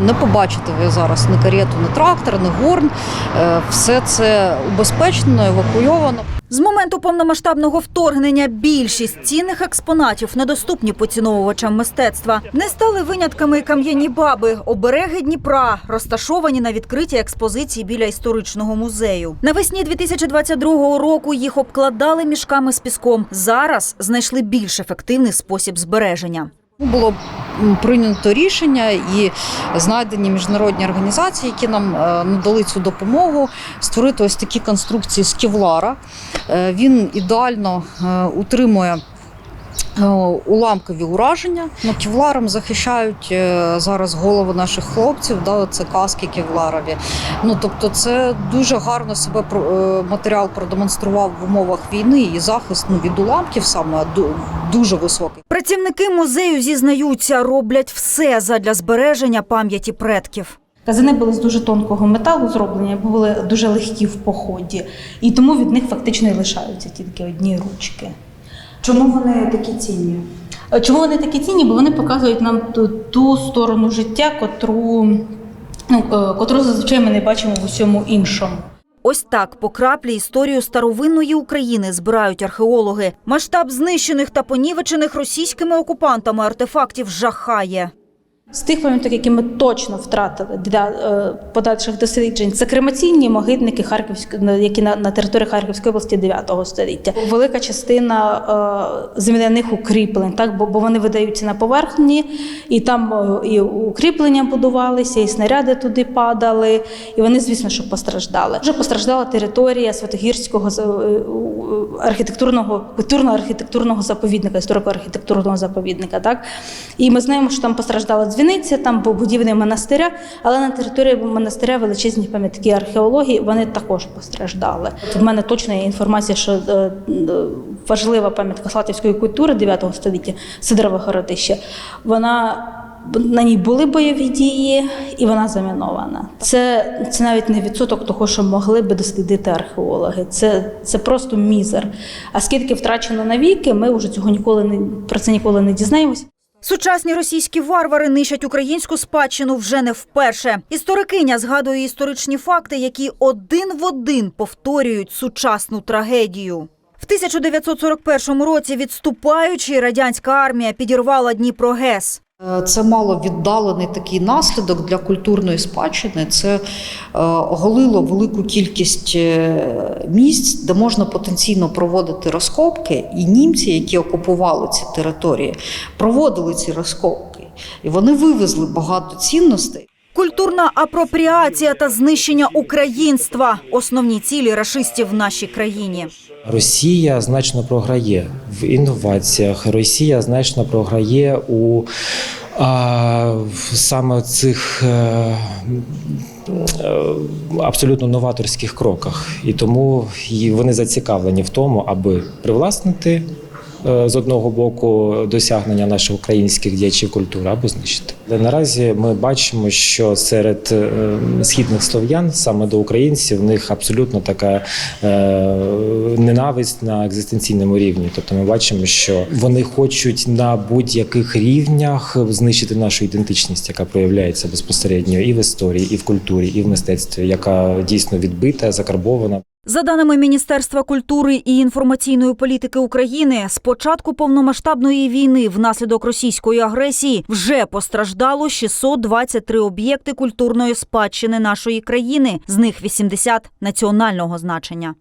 Не побачите ви зараз ні карету, ні трактор, ні горн. Е, Все це убезпечено, евакуйовано. З моменту повномасштабного вторгнення більшість цінних експонатів, недоступні поціновувачам мистецтва, не стали винятками кам'яні баби, обереги Дніпра, розташовані на відкритій експозиції біля історичного музею. Навесні 2022 року їх обкладали мішками з піском. Зараз знайшли більш ефективний спосіб збереження. Було прийнято рішення і знайдені міжнародні організації, які нам е, надали цю допомогу, створити ось такі конструкції з кевлара. Е, Він ідеально е, утримує. Е, Уламкові ураження Ну, кевларом захищають е, зараз голови наших хлопців. Да, це каски кевларові. Ну тобто, це дуже гарно себе про- е, матеріал продемонстрував в умовах війни і захист ну, від уламків саме ду- дуже високий. Працівники музею зізнаються, роблять все задля збереження пам'яті предків. Казани були з дуже тонкого металу зроблені, були дуже легкі в поході, і тому від них фактично і лишаються тільки одні ручки. Чому вони такі цінні? Е, Чому вони такі цінні? Бо вони показують нам ту, ту сторону життя, котру, ну, е, котру зазвичай ми не бачимо в усьому іншому. Ось так по краплі історію старовинної України збирають археологи. Масштаб знищених та понівечених російськими окупантами артефактів жахає. З тих пам'яток, які ми точно втратили для е, подальших досліджень, це кремаційні могильники Харківської, які на, на території Харківської області 9 століття. Велика частина е, земляних укріплень, так бо, бо вони видаються на поверхні, і там е, і укріплення будувалися, і снаряди туди падали. І вони, звісно, що постраждали. Вже постраждала територія Святогірського е, архітектурного культурно-архітектурного заповідника, історико-архітектурного заповідника. Так і ми знаємо, що там постраждала дзвіниця, там був будівля монастиря, але на території монастиря величезні пам'ятки археології вони також постраждали. В мене точна інформація, що е, е, важлива пам'ятка слатівської культури 9 століття Сидорове городище, вона. На ній були бойові дії, і вона замінована. Це, це навіть не відсоток того, що могли би дослідити археологи. Це, це просто мізер. А скільки втрачено навіки, ми вже цього ніколи не про це ніколи не дізнаємося. Сучасні російські варвари нищать українську спадщину вже не вперше. Історикиня згадує історичні факти, які один в один повторюють сучасну трагедію. В 1941 році відступаючи, радянська армія підірвала Дніпро ГЕС. Е, Це мало віддалений такий наслідок для культурної спадщини. Це е, оголило велику кількість е, місць, де можна потенційно проводити розкопки, і німці, які окупували ці території, проводили ці розкопки, і вони вивезли багато цінностей. Культурна апропріація та знищення українства основні цілі рашистів в нашій країні. Росія значно програє в інноваціях. Росія значно програє у а, саме цих е, е, абсолютно новаторських кроках. І тому вони зацікавлені в тому, аби привласнити з одного боку досягнення наших українських діячів культури або знищити. Наразі ми бачимо, що серед е, східних слов'ян саме до українців в них абсолютно така е, ненависть на екзистенційному рівні. Тобто ми бачимо, що вони хочуть на будь-яких рівнях знищити нашу ідентичність, яка проявляється безпосередньо і в історії, і в культурі, і в мистецтві, яка дійсно відбита, закарбована. За даними Міністерства культури і інформаційної політики України, з початку повномасштабної війни внаслідок російської агресії вже постраждало 623 об'єкти культурної спадщини нашої країни, з них 80 національного значення.